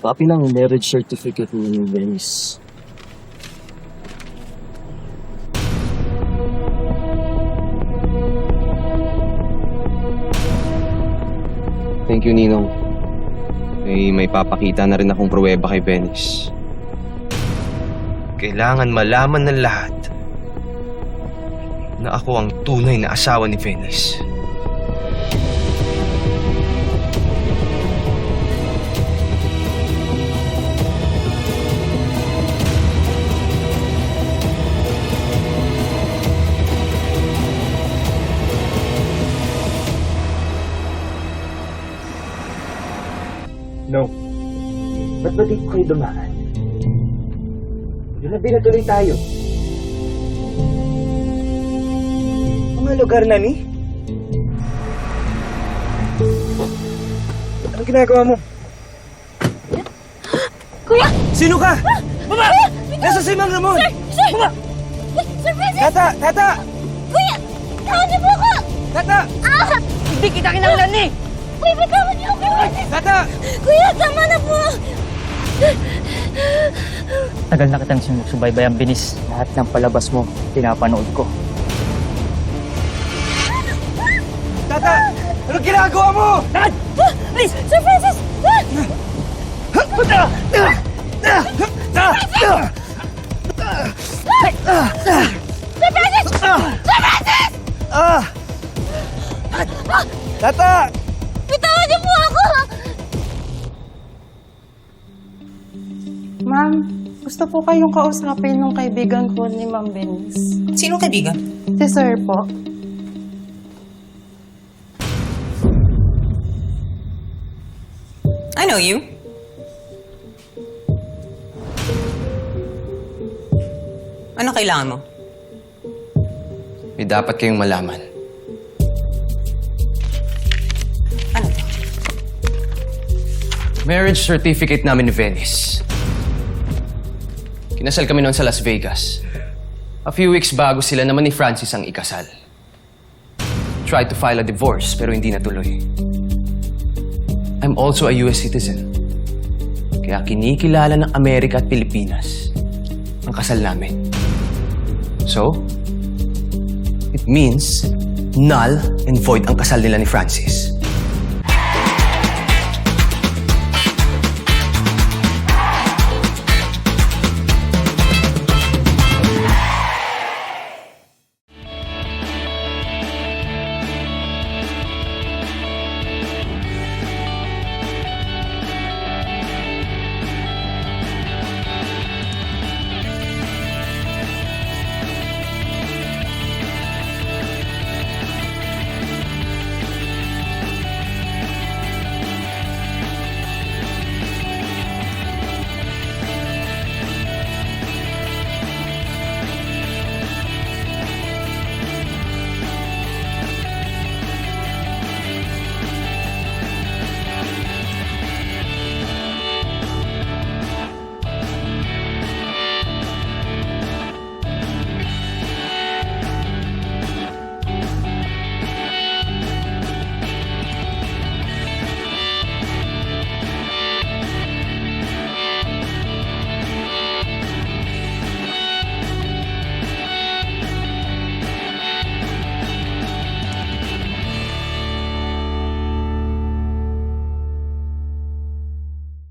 Copy ng marriage certificate ni Venice. Thank you, Ninong. May, may papakita na rin akong pruweba kay Venice. Kailangan malaman ng lahat na ako ang tunay na asawa ni Venice. No. Ba't ba dito kayo dumaan? Doon na binatuloy tayo. Mga lugar na ni? Anong ginagawa mo? Kuya! Sino ka? Baba! Nasa si Mang Ramon! Sir! Baba! Sir Francis! Tata! Tata! Kuya! Tawag niyo po ako! Tata! Ah! Hindi kita kinanglan ni! Kuya, bitawan niyo ako! Tata! Kuya, tama na po! Tagal na kitang sinusubaybay ang binis. Lahat ng palabas mo, pinapanood ko. Tata! Anong ginagawa mo? Ah! Please! Sir Francis! Ah! Sir Francis! Sir Francis! Ah! Tata! Bitawan niyo po ako! Ma'am, gusto po kayong kausapin ng kaibigan ko ni Ma'am Benis. Sino kaibigan? Si Sir po. I know you. Ano kailangan mo? May dapat kayong malaman. Marriage certificate namin ni Venice. Kinasal kami noon sa Las Vegas. A few weeks bago sila naman ni Francis ang ikasal. Tried to file a divorce pero hindi natuloy. I'm also a US citizen. Kaya kinikilala ng Amerika at Pilipinas ang kasal namin. So, it means null and void ang kasal nila ni Francis.